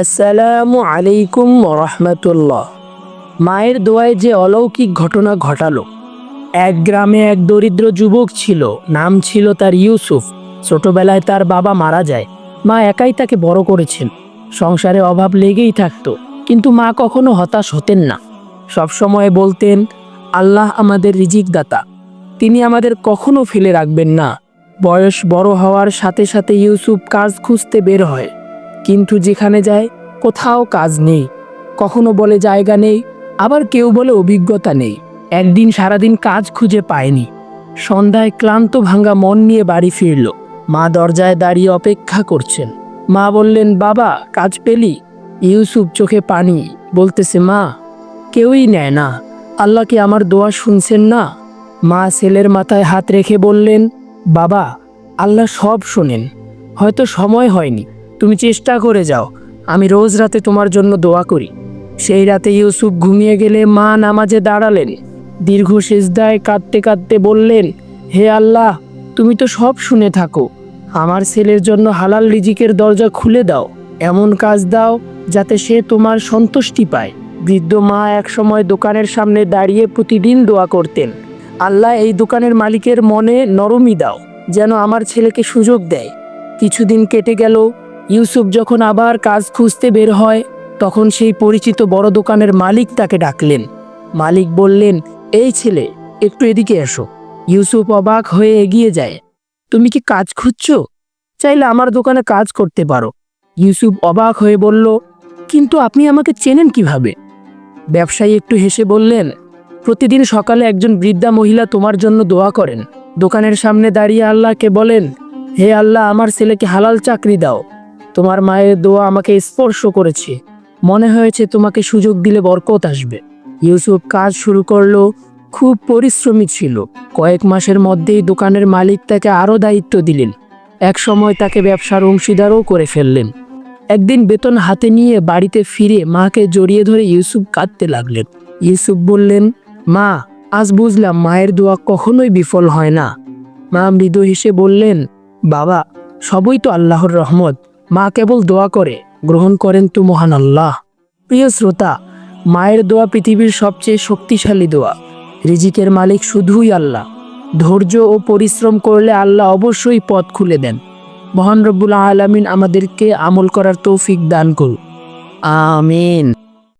আসসালামু আলাইকুম রহমতুল্লাহ মায়ের দোয়ায় যে অলৌকিক ঘটনা ঘটালো। এক গ্রামে এক দরিদ্র যুবক ছিল, নাম ছিল তার ইউসুফ। ছোটবেলায় তার বাবা মারা যায়। মা একাই তাকে বড় করেছেন। সংসারে অভাব লেগেই থাকতো, কিন্তু মা কখনো হতাশ হতেন না। সবসময় বলতেন, আল্লাহ আমাদের রিজিক দাতা তিনি আমাদের কখনো ফেলে রাখবেন না। বয়স বড় হওয়ার সাথে সাথে ইউসুফ কাজ খুঁজতে বের হয়। কিন্তু যেখানে যায়, কোথাও কাজ নেই। কখনো বলে জায়গা নেই, আবার কেউ বলে অভিজ্ঞতা নেই। একদিন সারাদিন কাজ খুঁজে পায়নি। সন্ধ্যায় ক্লান্ত ভাঙা মন নিয়ে বাড়ি ফিরল। মা দরজায় দাঁড়িয়ে অপেক্ষা করছেন। মা বললেন, বাবা, কাজ পেলি? ইউসুফ চোখে পানি বলতেছে, মা, কেউই নেয় না। আল্লাহ কি আমার দোয়া শুনছেন না? মা ছেলের মাথায় হাত রেখে বললেন, বাবা, আল্লাহ সব শোনেন। হয়তো সময় হয়নি। তুমি চেষ্টা করে যাও। আমি রোজ রাতে তোমার জন্য দোয়া করি। সেই রাতে ইউসুফ ঘুমিয়ে গেলে মা নামাজে দাঁড়ালেন। দীর্ঘ সেজদায় কাঁদতে কাঁদতে বললেন, হে আল্লাহ, তুমি তো সব শুনে থাকো। আমার ছেলের জন্য হালাল রিজিকের দরজা খুলে দাও। এমন কাজ দাও যাতে সে তোমার সন্তুষ্টি পায়। বৃদ্ধ মা একসময় দোকানের সামনে দাঁড়িয়ে প্রতিদিন দোয়া করতেন, আল্লাহ এই দোকানের মালিকের মনে নরমই দাও, যেন আমার ছেলেকে সুযোগ দেয়। কিছুদিন কেটে গেল ইউসুফ যখন আবার কাজ খুঁজতে বের হয়, তখন সেই পরিচিত বড় দোকানের মালিক তাকে ডাকলেন। মালিক বললেন, এই ছেলে, একটু এদিকে এসো। ইউসুফ অবাক হয়ে এগিয়ে যায়। তুমি কি কাজ খুঁজছো? চাইলে আমার দোকানে কাজ করতে পারো। ইউসুফ অবাক হয়ে বলল, কিন্তু আপনি আমাকে চেনেন কীভাবে? ব্যবসায়ী একটু হেসে বললেন, প্রতিদিন সকালে একজন বৃদ্ধা মহিলা তোমার জন্য দোয়া করেন। দোকানের সামনে দাঁড়িয়ে আল্লাহকে বলেন, হে আল্লাহ, আমার ছেলেকে হালাল চাকরি দাও। তোমার মায়ের দোয়া আমাকে স্পর্শ করেছে। মনে হয়েছে তোমাকে সুযোগ দিলে বরকত আসবে। ইউসুফ কাজ শুরু করল, খুব পরিশ্রমী ছিল। কয়েক মাসের মধ্যেই দোকানের মালিক তাকে আরও দায়িত্ব দিলেন। এক সময় তাকে ব্যবসার অংশীদারও করে ফেললেন। একদিন বেতন হাতে নিয়ে বাড়িতে ফিরে মাকে জড়িয়ে ধরে ইউসুফ কাঁদতে লাগলেন। ইউসুফ বললেন, মা, আজ বুঝলাম মায়ের দোয়া কখনোই বিফল হয় না। মা মৃদু হেসে বললেন, বাবা, সবই তো আল্লাহর রহমত। মা কেবল দোয়া করে, গ্রহণ করেন তো মহান আল্লাহ। প্রিয় শ্রোতা, মায়ের দোয়া পৃথিবীর সবচেয়ে শক্তিশালী দোয়া। রিজিকের মালিক শুধুই আল্লাহ। ধৈর্য ও পরিশ্রম করলে আল্লাহ অবশ্যই পথ খুলে দেন। মহান রব্বুল আলমিন আমাদেরকে আমল করার তৌফিক দান করুন। আমিন।